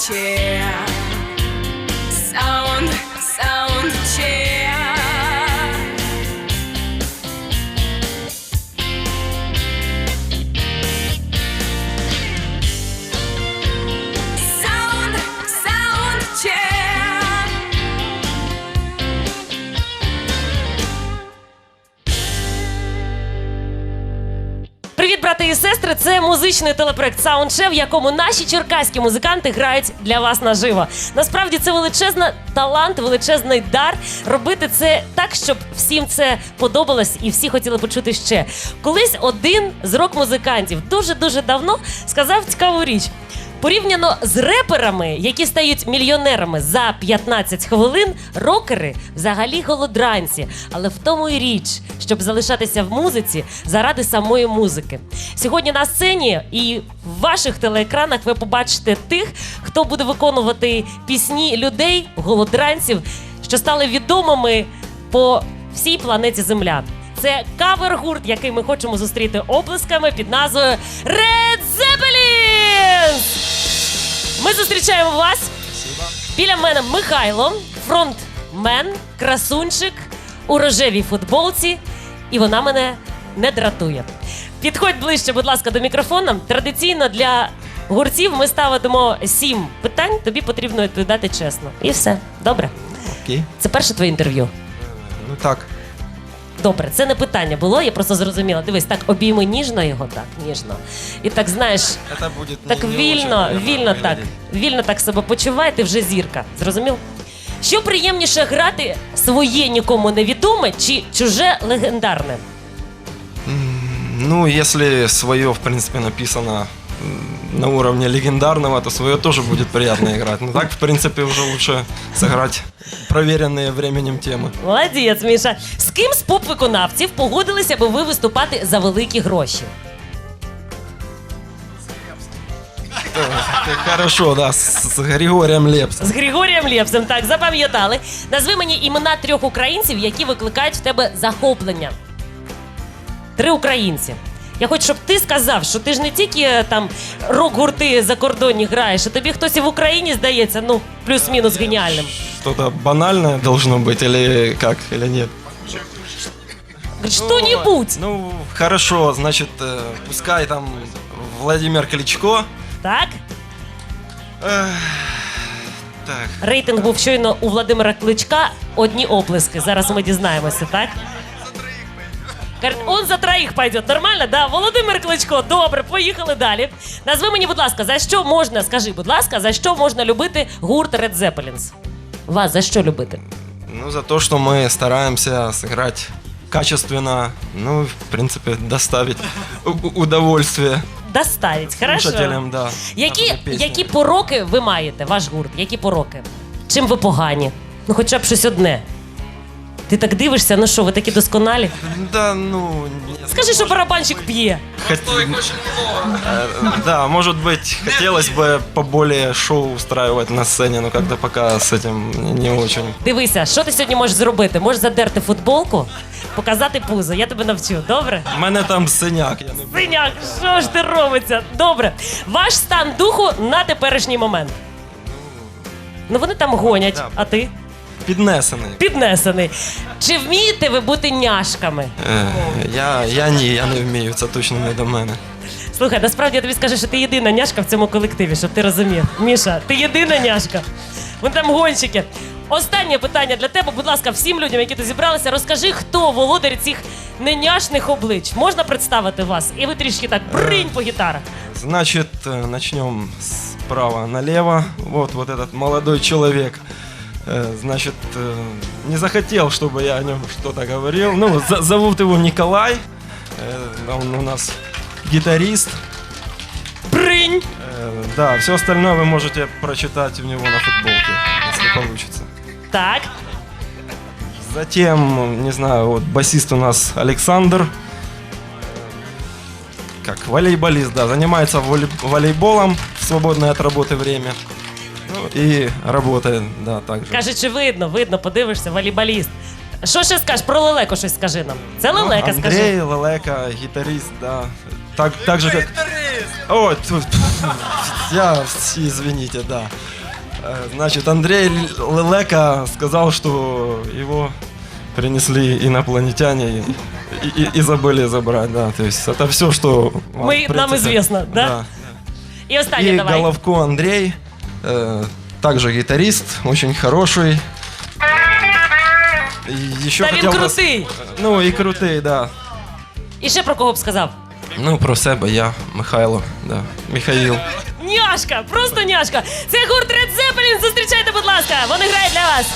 chair. Сестри! Це музичний телепроект Саундше, в якому наші черкаські музиканти грають для вас наживо. Насправді це величезна талант, величезний дар робити це так, щоб всім це подобалось і всі хотіли почути ще. Колись один з рок-музикантів дуже дуже давно сказав цікаву річ. Порівняно з реперами, які стають мільйонерами за 15 хвилин, рокери взагалі голодранці. Але в тому і річ, щоб залишатися в музиці заради самої музики. Сьогодні на сцені і в ваших телеекранах ви побачите тих, хто буде виконувати пісні людей, голодранців, що стали відомими по всій планеті Земля. Це кавер-гурт, який ми хочемо зустріти оплесками під назвою Red Zeppelin! Ми зустрічаємо вас. Біля мене Михайло, фронтмен, красунчик у рожевій футболці, і вона мене не дратує. Підходь ближче, будь ласка, до мікрофона. Традиційно для гуртів ми ставимо сім питань. Тобі потрібно відповідати чесно. І все. Добре. Окей. Це перше твоє інтерв'ю. Ну так. Добре, це не питання було, я просто зрозуміла. Дивись, так обійми ніжно його, так, ніжно. І так знаєш, Это будет так не- не вільно, очень приятно вільно так. выглядеть. Вільно так себе почувай, ти вже зірка. Зрозумів? Що приємніше грати своє нікому невідоме чи чуже легендарне? Ну, если свое, в принципе, написано м, на уровне легендарного, то свое тоже будет приятно играть. Ну так, в принципе, уже лучше сыграть проверенные временем темы. Молодець, Міша. З ким з поп-виконавців погодилися би ви виступати за великі гроші? Ты Хорошо, да, с, с Григорием Лепсом. З Григорієм Лєпсом, так, запам'ятали. Назви мені імена трьох українців, які викликають в тебе захоплення. Три українці. Я хочу, щоб ти сказав, що ти ж не тільки е, там рок-гурти закордонні граєш, а тобі хтось і в Україні здається, ну, плюс-мінус геніальним. Что-то банальное должно быть или как, или нет? Що-нібудь. Ну, хорошо, значит, э, пускай там Владимир Кличко. Так? Так, Рейтинг був щойно у Владимира Кличка. Одні оплески. Зараз ми дізнаємося, так? Кажуть, он за троїх пойде. Нормально? Да, Володимир Кличко. Добре, поїхали далі. Назви мені, будь ласка, за що можна, скажи, будь ласка, за що можна любити гурт Red Zeppelins? Вас за що любити? Ну, за то, что мы стараемся сыграть качественно, ну, в принципе, доставить у- у- удовольствие Доставить, хорошо? слушателям, да. Які, нашими які пороки ви маєте, ваш гурт? Які пороки? Чим ви погані? Ну, хоча б щось одне. Ти так дивишся, ну що, ви такі досконалі? Да, ну... нет, Скажи, що барабанщик п'є. хот- Э, Да, может быть, хотелось бы поболее шоу устраивать на сцене, но как-то пока с этим не очень. Дивися, що ти сьогодні можеш зробити? Можеш задерти футболку, показати пузо. Я тебе навчу, добре? У мене там синяк, я не буду. Синяк, що ж ти робиться? Добре. Ваш стан духу на теперішній момент. Ну вони там гонять, Да. а ти Піднесений. піднесений. Чи вмієте ви бути няшками? Е, Я, я ні, я не вмію, це точно не до мене. Слухай, насправді я тобі скажу, що ти єдина няшка в цьому колективі, щоб ти розумів. Міша, ти єдина няшка. Вон там гонщики. Останнє питання для тебе, будь ласка, всім людям, які тут зібралися, розкажи, хто володар цих неняшних облич. Можна представити вас? І ви трішки так бринь по гітарах. Значит, э, начнем справа налево. Вот, вот этот молодой человек. Э, Значит, э, не захотел, чтобы я о нем что-то говорил. Ну, за- зовут его Николай. Э, Он у нас гитарист. Бринь! Э, Да, все остальное вы можете прочитать у него на футболке, если получится. Так. Затем, не знаю, вот басист у нас Александр. Как волейболист, да, занимается волей- волейболом в свободное от работы время. Ну, и работает, да, также. Каже, чи видно, видно, подивишся, волейболіст. Що ще скажеш про лелеку щось скажи нам. Це Ну, лелека, скажи. Андрей Лелека, гитарист, да. Так, так же, как Ой, тут, я, извините, да. Э, Значит, Андрей Л- Лелека сказал, что его принесли инопланетяне и, и- и забыли забрать, да. То есть это все, что вам, Мы- в нам известно, да? І останнє И давай. Головко Андрей, э, также гитарист, очень хороший. И еще Та він хотел вас- крутий. Ну и крутый, да. І ще про кого б сказав? Ну, про себе я, Михайло, да. Михаїл. Няшка, просто няшка. Це гурт Red Zeppelin. Зустрічайте, будь ласка. Вони грають для вас.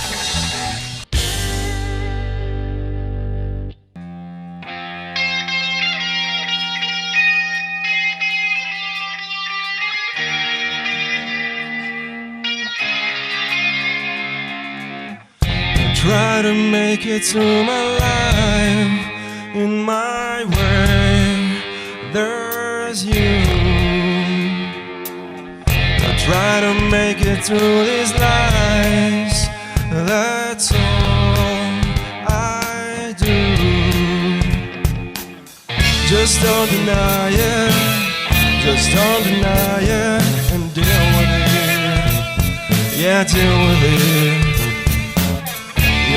Try to make it through my life in my way. There's you. I try to make it through these lies. That's all I do. Just don't deny it. Just don't deny it and deal with it. Yeah, deal with it.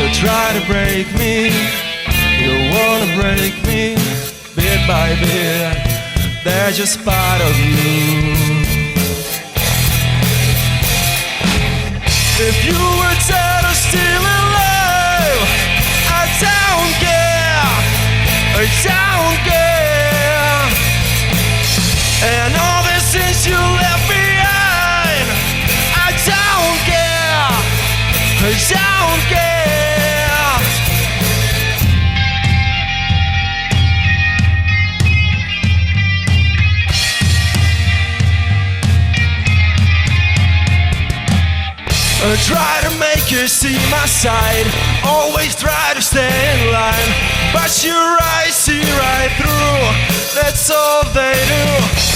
You try to break me, you wanna break me bit by bit. They're just part of you. If you were dead or still alive, I don't care, I don't care. And all the sins you left behind, I don't care, I don't care. I try to make you see my side. Always try to stay in line. But your eyes see right through. That's all they do.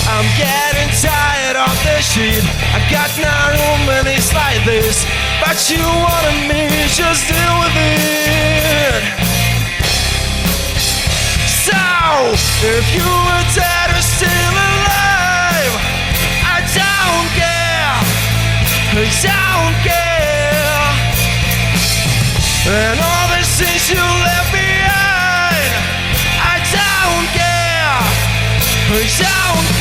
I'm getting tired of this shit. I got no room and it's like this. But you wanted me, just deal with it. So, if you were dead or still alive, I don't care. And all the things you left behind, I don't care. I don't care.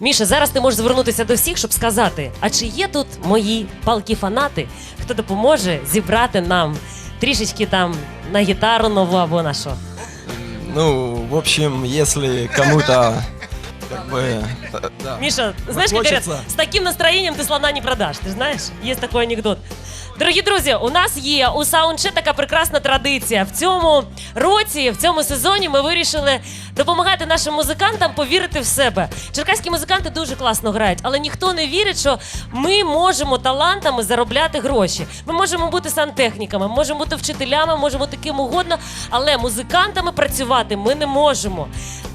Міша, зараз ти можеш звернутися до всіх, щоб сказати: а чи є тут мої палки-фанати, хто допоможе зібрати нам трішечки там на гітару нову або на що? Ну, в общем, если кому-то как бы э, да. Миша, знаешь, как говорят, Хочется. с таким настроением ты слона не продашь. Ты знаешь? Есть такой анекдот. Дорогі друзі, у нас є у Саундче така прекрасна традиція. В цьому році, в цьому сезоні ми вирішили допомагати нашим музикантам повірити в себе. Черкаські музиканти дуже класно грають, але ніхто не вірить, що ми можемо талантами заробляти гроші. Ми можемо бути сантехніками, можемо бути вчителями, можемо бути угодно, але музикантами працювати ми не можемо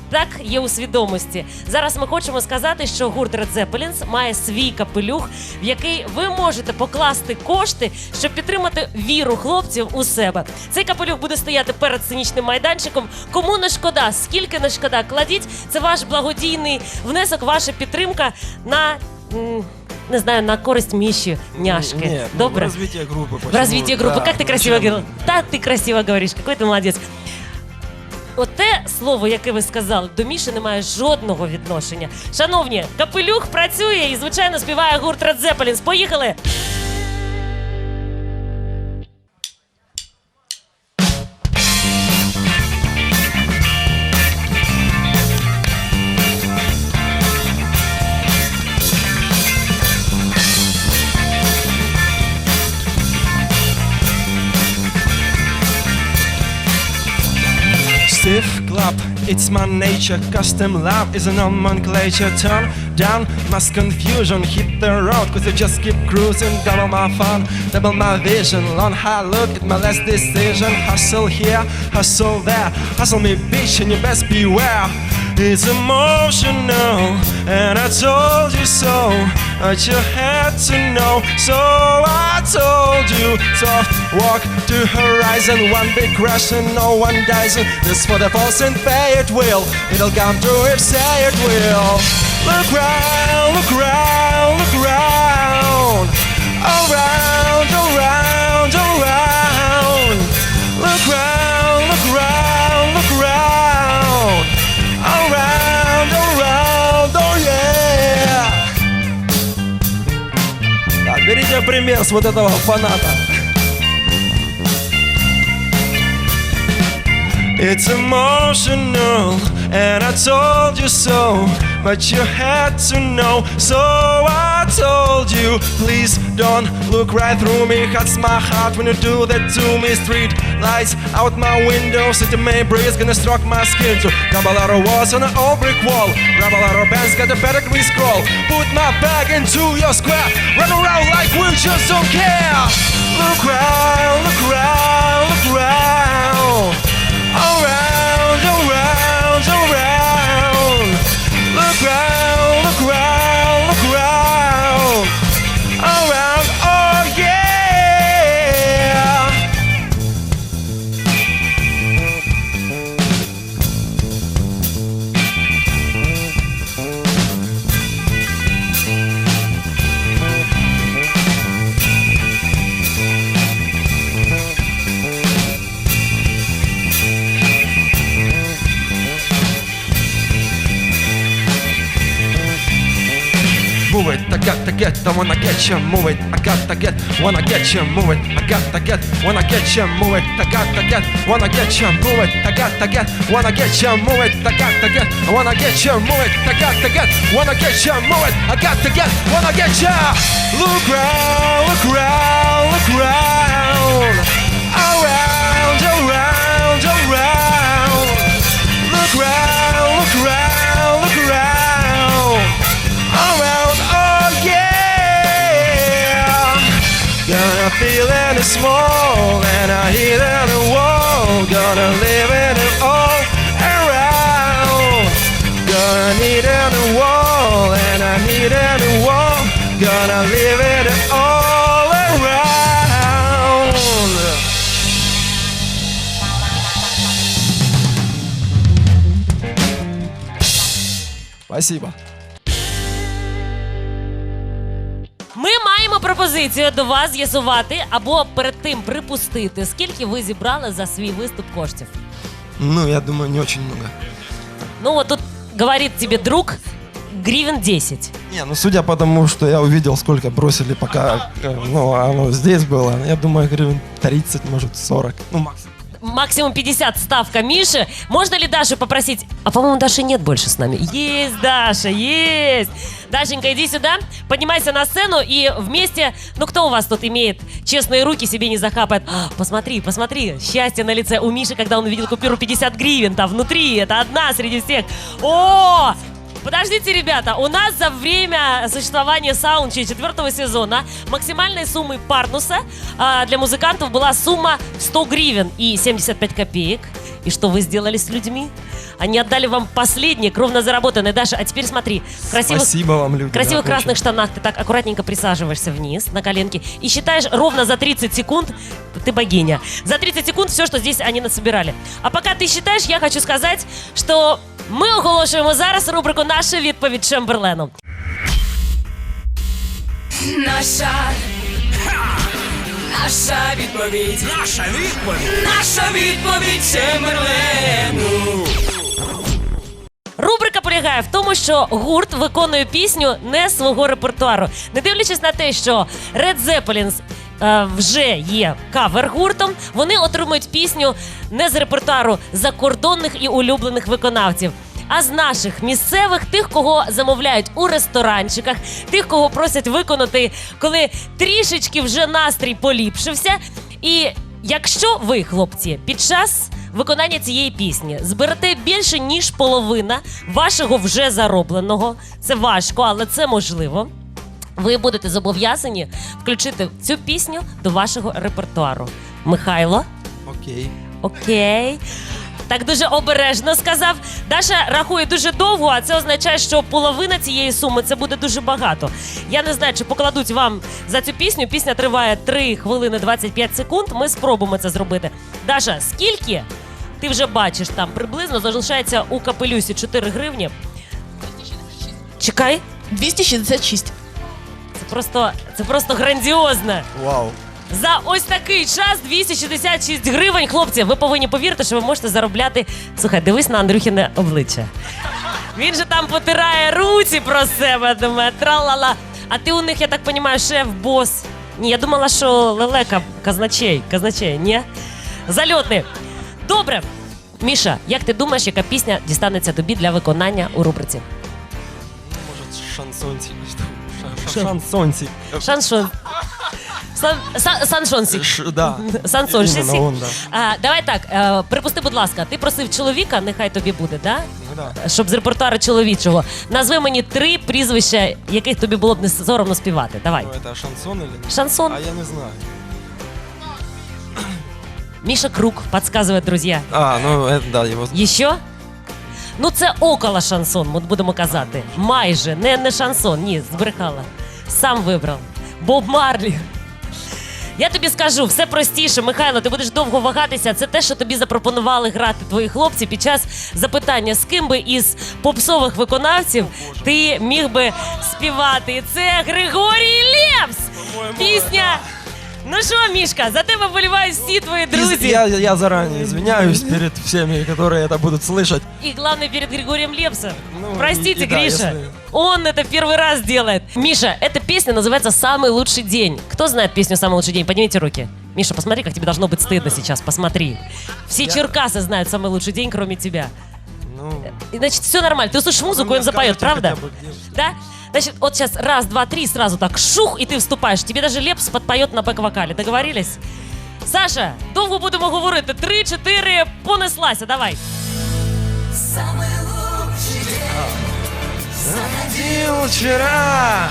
Так є у свідомості. Зараз ми хочемо сказати, що гурт Red Zeppelins має свій капелюх, в який ви можете покласти кошти, щоб підтримати віру хлопців у себе. Цей капелюх буде стояти перед сценічним майданчиком. Кому не шкода, скільки не шкода, кладіть. Це ваш благодійний внесок, ваша підтримка на. м, Не знаю, на користь Міші, няшки. Нет, ну, в Добре? развитие группы. В почему? развитие группы. Да, как ты красиво зачем? говорил. Да, ты красиво говоришь. Какой ты молодец. Оте слово, яке ви сказали, до Міші не має жодного відношення. Шановні, капелюх працює і, звичайно, співає гурт Радзепелінс. Поїхали! It's my nature. Custom love is a nomenclature. Turn down mass confusion. Hit the road, cause I just keep cruising. Double my fun, double my vision. Long high look at my last decision. Hustle here, hustle there. Hustle me, bitch, and you best beware. It's emotional, and I told you so. But you had to know, so I told you. Soft walk to horizon, one big crash and no one dies. This for the false and pay it will. It'll come true if say it will. Look round, look round, look round. Around, берите пример с вот этого фаната. It's emotional, and I told you so, but you had to know, so I told you. Please don't look right through me, hurts my heart when you do that to me. Street lights out my window, city May breeze gonna stroke my skin. So double out of walls on an old brick wall, rubble out of bands, got a better scroll. Put my bag into your square, run around like we just don't care. Look round, look round, look round. Get, I wanna get you, move it, I got to get, wanna get you, move it, I got to get, wanna get you, move it, I got to get, wanna get you, move it, I got to get, wanna get you, move it, I got to get, I wanna get you, move it, I got to get, wanna get you, move it, I got to get, wanna get you. Look round, look round, look round, small, and I hear it the wall. Gonna live in it all around. Gonna need it the wall, and I need it the wall. Gonna live it all around. Спасибо. пропозицію до вас з'ясувати або перед тим припустити, скільки ви зібрали за свій виступ коштів. Ну, я думаю, не очень много. Ну, от тут говорить тебе друг гривен 10. Не, ну судя по тому, что я увидел, сколько бросили, пока э, ну, оно здесь было, я думаю, гривен 30, может 40. Ну, максимум. максимум 50 ставка Миши. Можно ли Дашу попросить? А по-моему, Даши нет больше с нами. Есть, Даша, есть. Дашенька, иди сюда, поднимайся на сцену и вместе... Ну, кто у вас тут имеет честные руки, себе не захапает? А, посмотри, посмотри, счастье на лице у Миши, когда он увидел купюру 50 гривен там внутри. Это одна среди всех. О, Подождите, ребята, у нас за время существования Саунчи четвертого сезона максимальной суммой Парнуса а, для музыкантов была сумма 100 гривен и 75 копеек. И что вы сделали с людьми? Они отдали вам последние, кровно заработанные. Даша, а теперь смотри. В красивых, Спасибо вам, люди. в красивых да, красных очень. штанах ты так аккуратненько присаживаешься вниз на коленки и считаешь ровно за 30 секунд, ты богиня, за 30 секунд все, что здесь они насобирали. А пока ты считаешь, я хочу сказать, що ми оголошуємо зараз рубрику Наша відповідь Чемберлену. Наша. Наша відповідь. Наша відповідь. Наша відповідь Чемерлену. Рубрика полягає в тому, що гурт виконує пісню не з свого репертуару. Не дивлячись на те, що Red Zeppelin е, вже є кавер-гуртом, вони отримують пісню не з репертуару закордонних і улюблених виконавців. А з наших місцевих тих, кого замовляють у ресторанчиках, тих, кого просять виконати, коли трішечки вже настрій поліпшився. І якщо ви, хлопці, під час виконання цієї пісні зберете більше ніж половина вашого вже заробленого. Це важко, але це можливо. Ви будете зобов'язані включити цю пісню до вашого репертуару. Михайло, Окей. окей. Так дуже обережно сказав. Даша рахує дуже довго, а це означає, що половина цієї суми це буде дуже багато. Я не знаю, чи покладуть вам за цю пісню. Пісня триває 3 хвилини 25 секунд. Ми спробуємо це зробити. Даша, скільки ти вже бачиш там приблизно залишається у капелюсі 4 гривні? Чекай, 266. це просто, це просто грандіозно. Вау. За ось такий час 266 гривень. Хлопці, ви повинні повірити, що ви можете заробляти. Слухай, дивись на Андрюхіне обличчя. Він же там потирає руці про себе, думає, тралала. А ти у них, я так розумію, шеф, бос. Ні, я думала, що лелека казначей. Казначей, ні? Зальотний. Добре. Міша, як ти думаєш, яка пісня дістанеться тобі для виконання у рубриці? Ну, Может, шансончик. Ша- Сан, сан, саншонсик. Ш- Да. Сансончик. Именно он, да. А, давай так, е, припусти, будь ласка, ти просив чоловіка, нехай тобі буде, да? Ну да. Щоб з репертуару чоловічого. Назви мені три прізвища, яких тобі було б не соромно співати. Давай. Ну, это шансон или нет? Шансон. А я не знаю. Міша Круг, підказує, друзі. А, ну это да, его... Еще? Ну, це около шансон, будемо казати. Майже, не, не шансон, ні, збрехала. Сам вибрав. Боб Марлі. Я тобі скажу, все простіше, Михайло, ти будеш довго вагатися. Це те, що тобі запропонували грати твої хлопці під час запитання, з ким би із попсових виконавців ти міг би співати. І це Григорій Лепс! По-моєму, Пісня. Ну що, Мішка, за тебе болівають всі твої друзі. Я, я заранее извиняюсь перед всеми, которые это будут слышать. И главное перед Григорием Лепсом. Ну, Простите, и- и да, Гриша. если- Он это первый раз делает. Миша, эта песня называется «Самый лучший день». Кто знает песню «Самый лучший день»? Поднимите руки. Миша, посмотри, как тебе должно быть стыдно сейчас. Посмотри. Все Черкасы знают «Самый лучший день», кроме тебя. Ну, значит, все нормально. Ты услышишь музыку, мне он запоет, правда? бы, Да? Значит, вот сейчас раз, два, три, сразу так шух, и ты вступаешь. Тебе даже Лепс подпоет на бэк-вокале. Договорились? Саша, довго будемо говорити. Три, чотири, понеслася. Давай. Ходил вчера,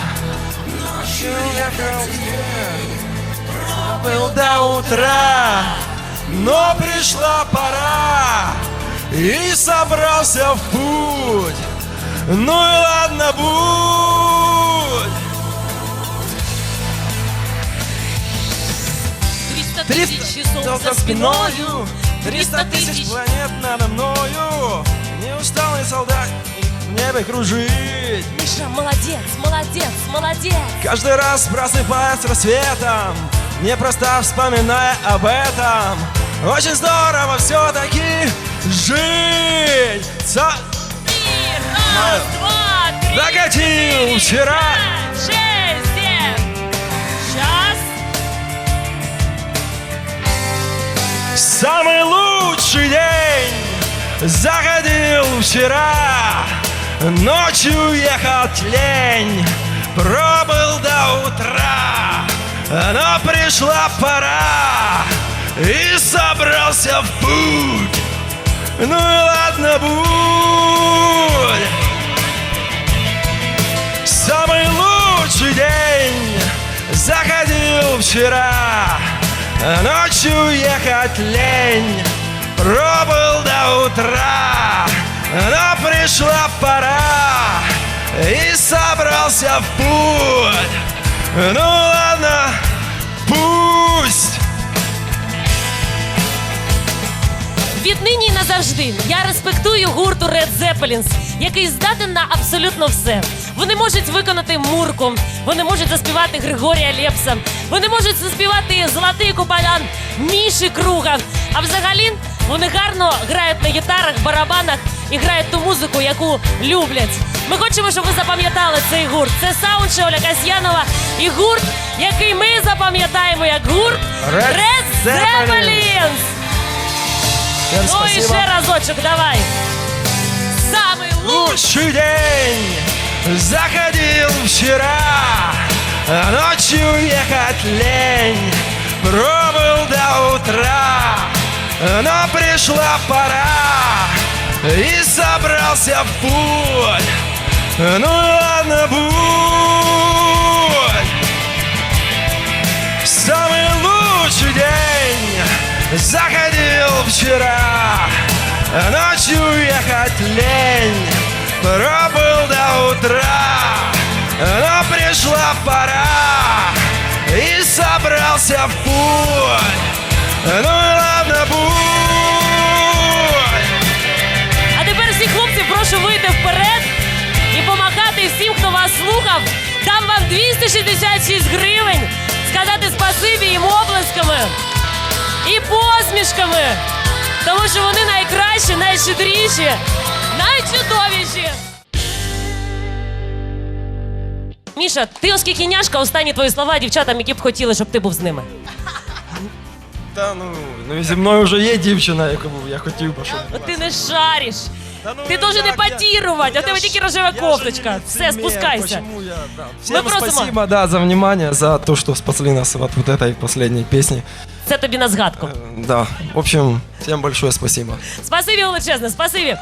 ночью ехал был до утра, но пришла пора, и собрался в путь. Ну и ладно, будь. 300 тысяч часов за спиною. 300 тысяч планет надо мною. Не усталый солдат в небе кружить. Миша, молодец, молодец, молодец. Каждый раз просыпаясь с рассветом Непросто вспоминая об этом Очень здорово все-таки жить Со- И раз, два, три, Докатил четыре, вчера. пять, шесть, семь. Сейчас. Самый лучший день заходил вчера, ночью ехать лень, пробыл до утра, но пришла пора, и собрался в путь. Ну и ладно, будь. Самый лучший день заходил вчера, ночью ехать лень, пробыл до утра, но пришла пора, и собрался в путь. Ну ладно, пусть. Віднині і назавжди я респектую гурту Red Zeppelins, який здатен на абсолютно все. Вони можуть виконати мурку, вони можуть заспівати Григорія Лепса, вони можуть заспівати золотий купалян Міші Круга. А взагалі вони гарно грають на гітарах, барабанах і грають ту музику, яку люблять. Ми хочемо, щоб ви запам'ятали цей гурт. Це саундші Оля Касьянова і гурт, який ми запам'ятаємо як гурт Red Zeppelins. Ну і ще разочок, давай. Лучший. Лучший день заходил вчера, а ночью ехать лень, пробыл до утра, но пришла пора, и собрался в путь. Ну ладно, будь. Самый лучший день заходил вчера, ночью ехать лень, пробыл до утра, но пришла пора, и собрался в путь. Ну ладно, будь. А тепер всі хлопці, прошу вийти вперед і помахати всім, хто вас слухав. Дам вам 266 гривень. Сказати спасибі їм оплесками і посмішками. Тому що вони найкращі, найщедріші, найчудовіші. Міша, ти оскільки няшка, останні твої слова дівчатам, які б хотіли, щоб ти був з ними. Та ну, ну зі мною вже є дівчина, яку я хотів би, щоб. От ти не шариш. Та ну, Ти должен як? епатірувати, а Я в тебе тільки рожева кофточка. Все, спускайся. почему я, да. Всем просимо. спасибо, да, за внимание, за то, что спасли нас от вот этой последней песни. Це тобі на згадку. Э, Да, в общем, всем большое спасибо. Спасибі величезне, спасибі.